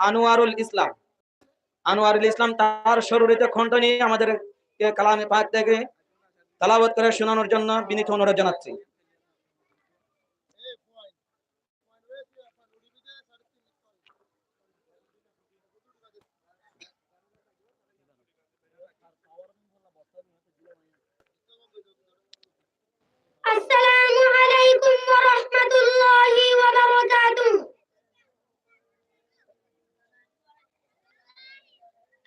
আনোয়ারুল ইসলাম আনোয়ারুল ইসলাম তার শরীরিত খণ্ড নিয়ে আমাদের কালামে পাক থেকে তালাবত করে শোনানোর জন্য বিনীত অনুরোধ জানাচ্ছি السلام عليكم ورحمة الله وبركاته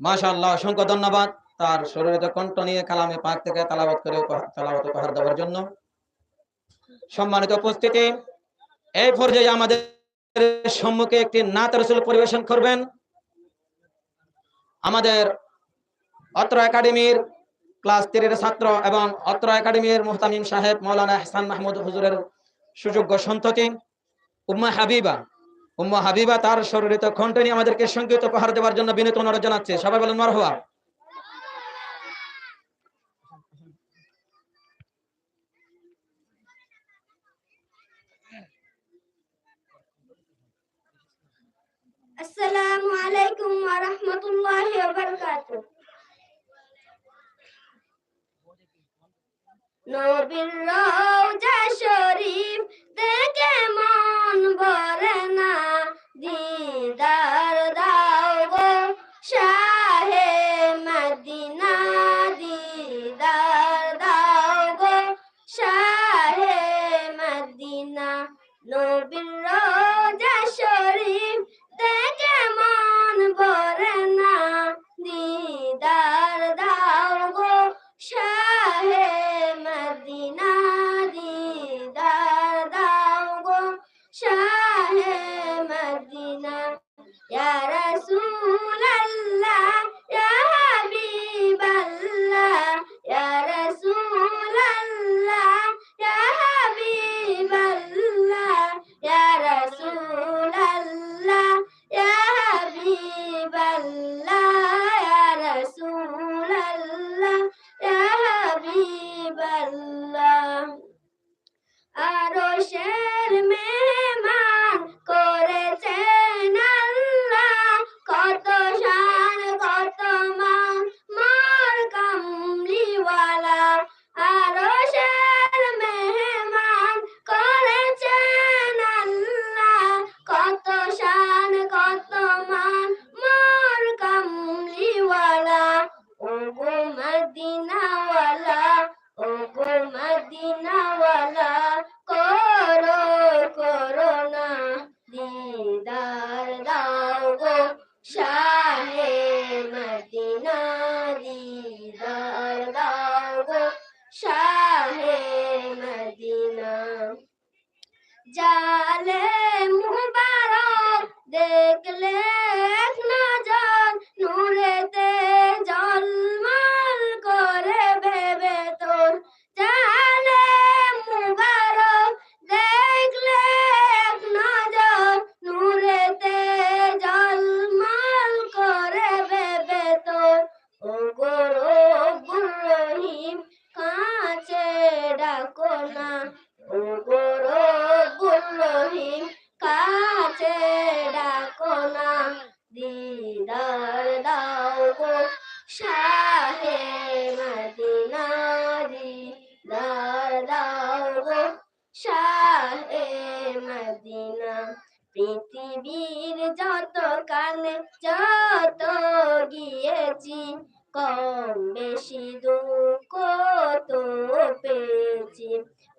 মাশাআল্লাহ, অসংখ্য ধন্যবাদ তার শরীরিত কণ্ঠ নিয়ে কালামে পাক থেকে করে উপহার- দেওয়ার জন্য। সম্মানিত উপস্থিতি, এই পর্যায়ে আমাদের সম্মুখে একটি নাত রসুল পরিবেশন করবেন। আমাদের অত্র একাডেমির ক্লাস থ্রির ছাত্র এবং অত্র একাডেমির মোহতামিম সাহেব মৌলানা হাসান মাহমুদ হুজুরের সুযোগ্য সন্ততি, উম্মা হাবিবা। উম্মা হাবিবা তার শরীরিত খণ্ডনী আমাদেরকে সংগীত উপহার দেওয়ার জন্য বিনীত অনুরোধ জানাচ্ছে। সবাই বলেন মার হওয়া মদিনা নবীর রোজা শরীফ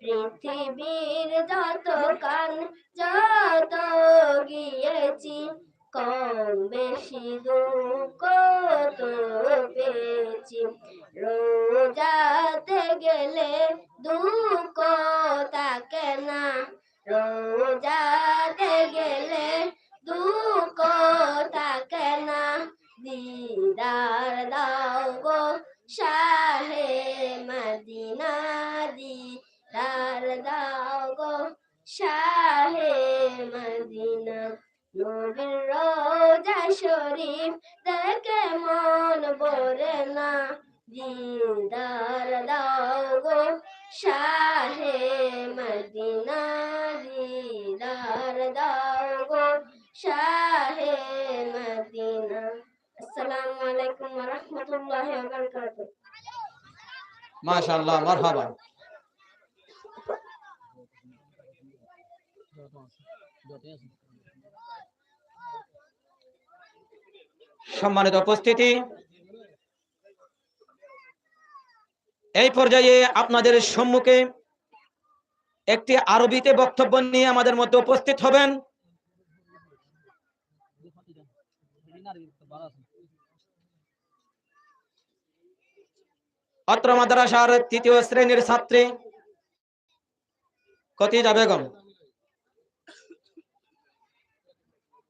পৃথিবীর যত কান মদিনা নবীর রোজা শরীফ দেখে মন ভরে না। দিদার দাও গো শাহে মদিনা দিদার দাও গো শাহে মদিনা। আসসালামু আলাইকুম ওয়া রাহমাতুল্লাহি ওয়া বারাকাতুহু। মাশাআল্লাহ, মারহাবা। সম্মানিত উপস্থিতি। এই পর্যায়ে আপনাদের সম্মুখে একটি আরবিতে বক্তব্য নিয়ে আমাদের মধ্যে উপস্থিত হবেন। অত্র মাদ্রাসার তৃতীয় শ্রেণির ছাত্রী কতিজা বেগম।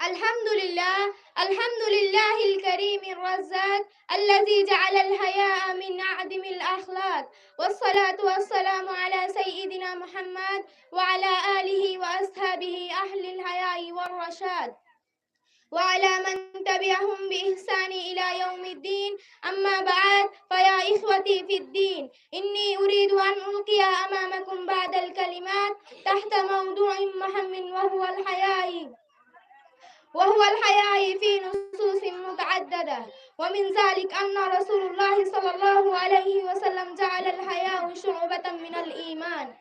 الحمد لله الحمد لله الكريم الرزاق الذي جعل الحياء من أعدم الأخلاق. والصلاة والسلام على سيدنا محمد وعلى آله وأصحابه أهل الحياء والرشاد. وعلى من تبعهم بإحسان إلى يوم الدين. أما بعد فيا إخوتي في الدين إني أريد أن ألقي أمامكم بعض الكلمات تحت موضوع مهم وهو الحياء. وهو الحياء في نصوص متعددة. ومن ذلك أن رسول الله صلى الله عليه وسلم جعل الحياء شعبة من الإيمان.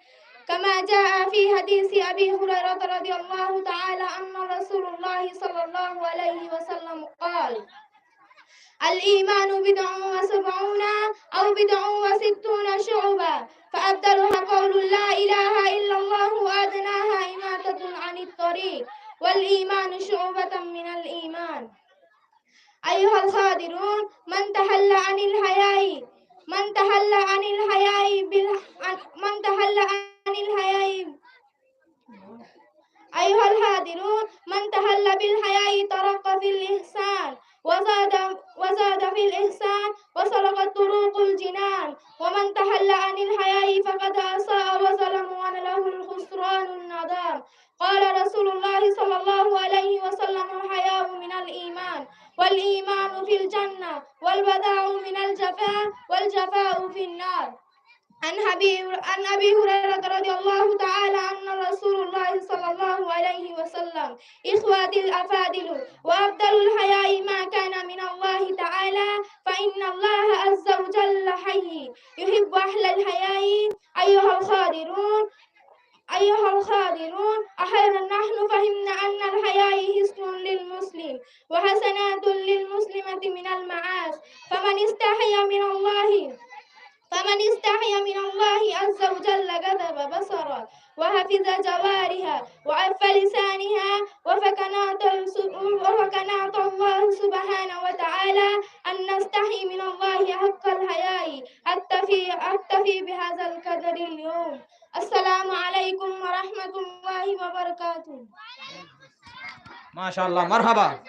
كما جاء في حديث أبي هريرة رضي الله تعالى أن رسول الله صلى الله عليه وسلم قال الإيمان بدع وسبعون أو بدع وستون شعبة فأبدلها قول لا إله والإيمان شعبة من الإيمان أيها الخادرون من تحل عن الحياء من تحل عن الحياء. من تحل عن الحياء أيها الحاضرون من تهل بالحياء ترق في الإحسان وزاد وزاد في الإحسان وسلكت طرق الجنان. ومن تهل عن الحياء فقد أساء وظلم وله الخسران الندام قال رسول الله صلى الله عليه وسلم الحياء من الإيمان والإيمان في الجنة والبداء من الجفاء والجفاء في النار. عن أبي عن أبي هريرة رضي الله تعالى أن رسول الله صلى الله عليه وسلم إخواتي الأفاضل وأفضل الحياء ما كان من الله تعالى فإن الله عز وجل حي. يحب أهل الحياء أيها الخادرون أيها الخادرون أخيرا نحن فهمنا أن الحياء حسن للمسلم وحسنات للمسلمة من المعاصي فمن استحي من الله فمن استحي من الله عز وجل كذب بصرا وحفظ جوارها وعف لسانها وفكنات الله سبحانه وتعالى أن نستحي من الله حق الحياء أكتفي أكتفي بهذا القدر اليوم. السلام عليكم ورحمة الله وبركاته. ما شاء الله مرحبا.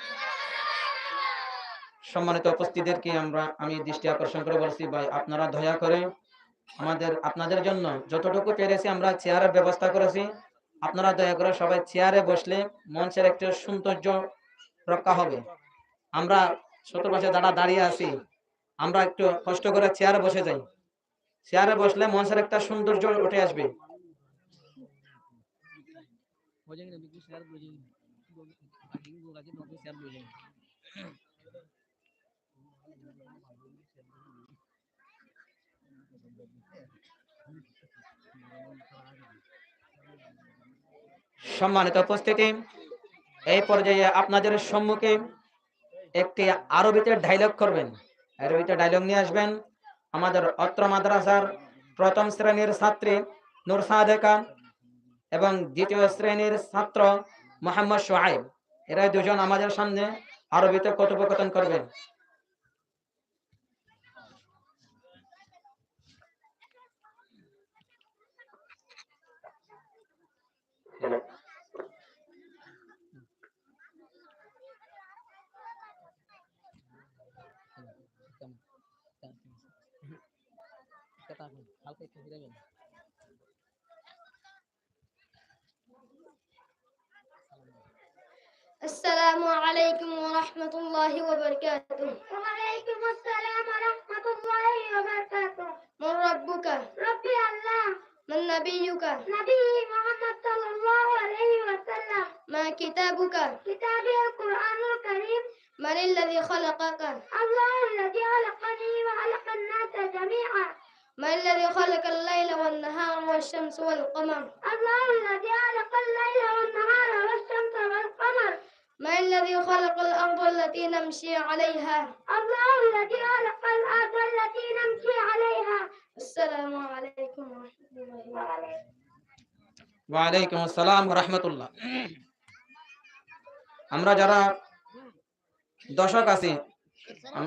সম্মানিত উপস্থিতিদেরকে আমরা আমি দৃষ্টি আকর্ষণ করে বলছি ভাই আপনারা দয়া করে আমাদের আপনাদের জন্য যতটুকু পেরেছি আমরা চেয়ারের ব্যবস্থা করেছি আপনারা দয়া করে সবাই চেয়ারে বসলে মঞ্চের একটা সৌন্দর্য রক্ষা হবে আমরা চতুর্পাশে যারা দাঁড়িয়ে আছি আমরা একটু কষ্ট করে চেয়ারে বসে যাই চেয়ারে বসলে মঞ্চের একটা সৌন্দর্য উঠে আসবে हो जाएंगे ना बिल्कुल शेयर हो जाएंगे बाकी को आगे नौकरी शेयर हो जाएंगे সম্মানিত উপস্থিতি, এই পর্যায়ে আপনাদের সম্মুখে একটি আরবিতে ডায়লগ করবেন। আরবিতে ডায়লগ নিয়ে আসবেন আমাদের অত্র মাদ্রাসার প্রথম শ্রেণির ছাত্রী নূর সাদেকা এবং দ্বিতীয় শ্রেণির ছাত্র মোহাম্মদ সোহাইব। এরা দুজন আমাদের সামনে আরবিতে কথোপকথন করবেন। السلام عليكم ورحمة الله وبركاته. وعليكم السلام ورحمة الله وبركاته. من ربك. ربي الله. من نبيك. نبي محمد صلى الله عليه وسلم. ما كتابك؟ كتابي القرآن الكريم. من الذي خلقك؟ الله الذي خلقني وخلق الناس جميعا. من الذي خلق الليل والنهار والشمس والقمر؟ الله الذي خلق الليل والنهار والشمس والقمر. من الذي خلق الأرض التي نمشي عليها؟ الله الذي خلق الأرض التي نمشي عليها. السلام عليكم ورحمة الله وبركاته. ওয়ালাইকুম আসসালাম রহমতুল্লাহ। আমরা যারা দর্শক আছি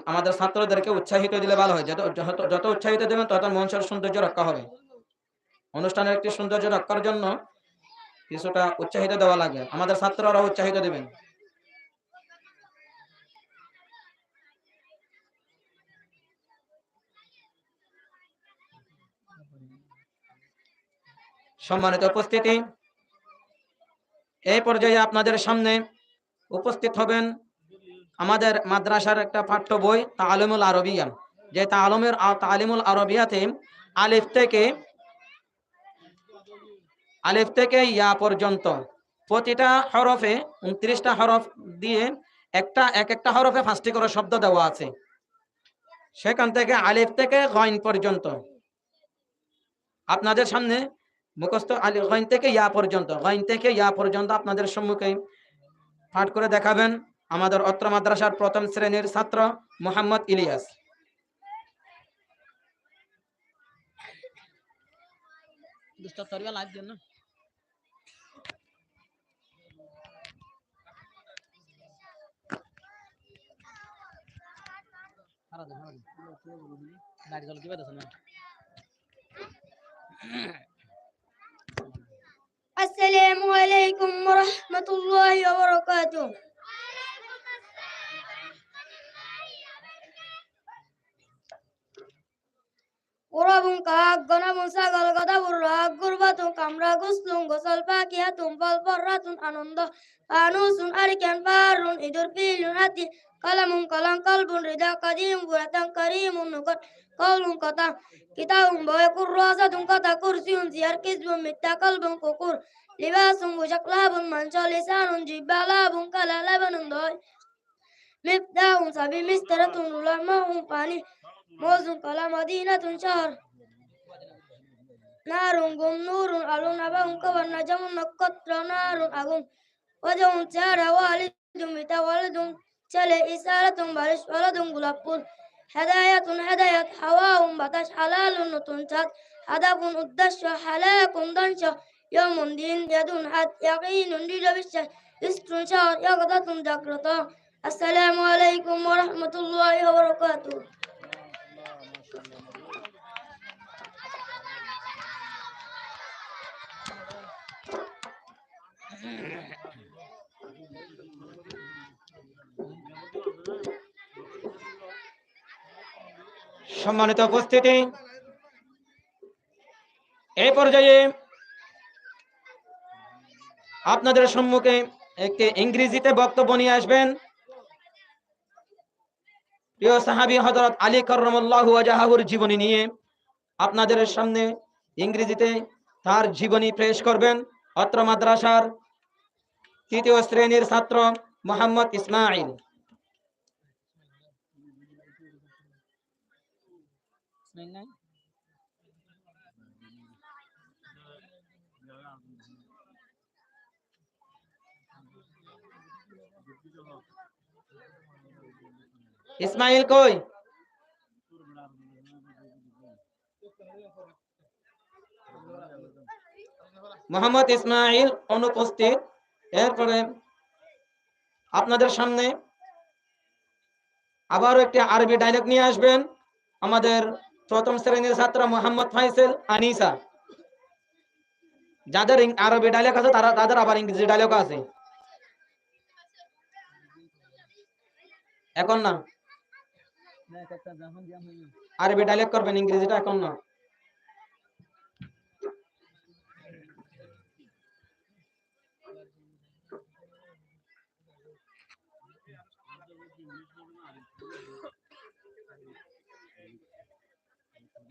আমাদের ছাত্রদেরকে উৎসাহিত দিলে ভালো হয়। যত যত- উৎসাহিত দেবেন, তত মঞ্চের সৌন্দর্য রক্ষা হবে। অনুষ্ঠানের একটি সৌন্দর্য রক্ষার জন্য কিছুটা উৎসাহিত দেওয়া লাগে। আমাদের ছাত্ররা উৎসাহিত দেবেন। সম্মানিত উপস্থিতি। এই পর্যায়ে আপনাদের সামনে উপস্থিত হবেন আমাদের মাদ্রাসার একটা পাঠ্য বই, তালিমুল আরবিয়া। যে তালমের তালিমুল আরবিয়াতে আলিফ থেকে আলিফ থেকে ইয়া পর্যন্ত প্রতিটা হরফে উনত্রিশটা হরফ দিয়ে একটা, এক একটা হরফে পাঁচটি করে শব্দ দেওয়া আছে। সেখান থেকে আলিফ থেকে গইন পর্যন্ত। আপনাদের সামনে মুখস্থ আলী গইন থেকে ইয়া পর্যন্ত, গইন থেকে ইয়া পর্যন্ত আপনাদের সম্মুখে পাঠ করে দেখাবেন আমাদের অত্র মাদ্রাসার প্রথম শ্রেণির ছাত্র মোহাম্মদ ইলিয়াস। দেন السلام عليكم ورحمة الله وبركاته. غراب كهاك غنم ساقل غدب الرهاق burra gurbatun kamra guslun gosal pakiyatun fal farratun ananda anusun arikan farun idur pilun ati kalamun kalam kalbun rida kadim buratan karimun nukat kalbun kata kita umboy kurrasatun kata kursiun ziyar kisbun mitta kalbun kukur libasun bujak labun manca lisanun jibba labun kala labanun doy مفتاح سبي مسترة علماء পানি موز قلم مدينة شهر نار قم نور علون నభంక كبر نجم నక్షత్ర نار أقوم وجه تار والد متولد تل إسالة بلش ولد قلبون هداية هداية حواء بتش حلال نتنتك هدف قدش حلاك دنش يوم دين يدون حد يقين لجبش استر شهر يقضة ذكرتا السلام عليكم ورحمة الله وبركاته সম্মানিত উপস্থিতি এই পর্যায়ে আপনাদের সম্মুখে একটি ইংরেজিতে বক্তব্য নিয়ে আসবেন। প্রিয় সাহাবি হযরত আলী কাররামাল্লাহু ওয়াজহাহুর জীবনী নিয়ে আপনাদের সামনে ইংরেজিতে তার জীবনী পেশ করবেন। অত্র মাদ্রাসার তৃতীয় শ্রেণির ছাত্র মোহাম্মদ ইসমাইল। ইসমাইল কই? মোহাম্মদ ইসমাইল অনুপস্থিত। এরপরে আপনাদের সামনে আবারও একটি আরবি ডায়লগ নিয়ে আসবেন আমাদের প্রথম শ্রেণির ছাত্র মোহাম্মদ ফাইসেল আনিসা। যাদের আরবি ডায়লগ আছে, তারা তাদের আবার ইংরেজি ডায়লগ আছে। এখন না? আরবি ডায়লগ করবেন ইংরেজিটা এখন না?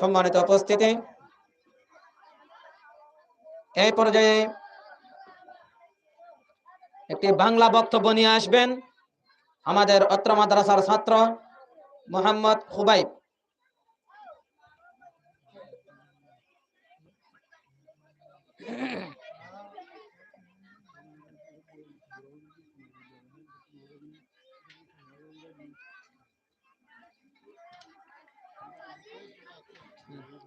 সম্মানিত উপস্থিতি। এই পর্যায়ে একটি বাংলা বক্তব্য নিয়ে আসবেন আমাদের অত্র মাদ্রাসার ছাত্র মোহাম্মদ খুবাইব।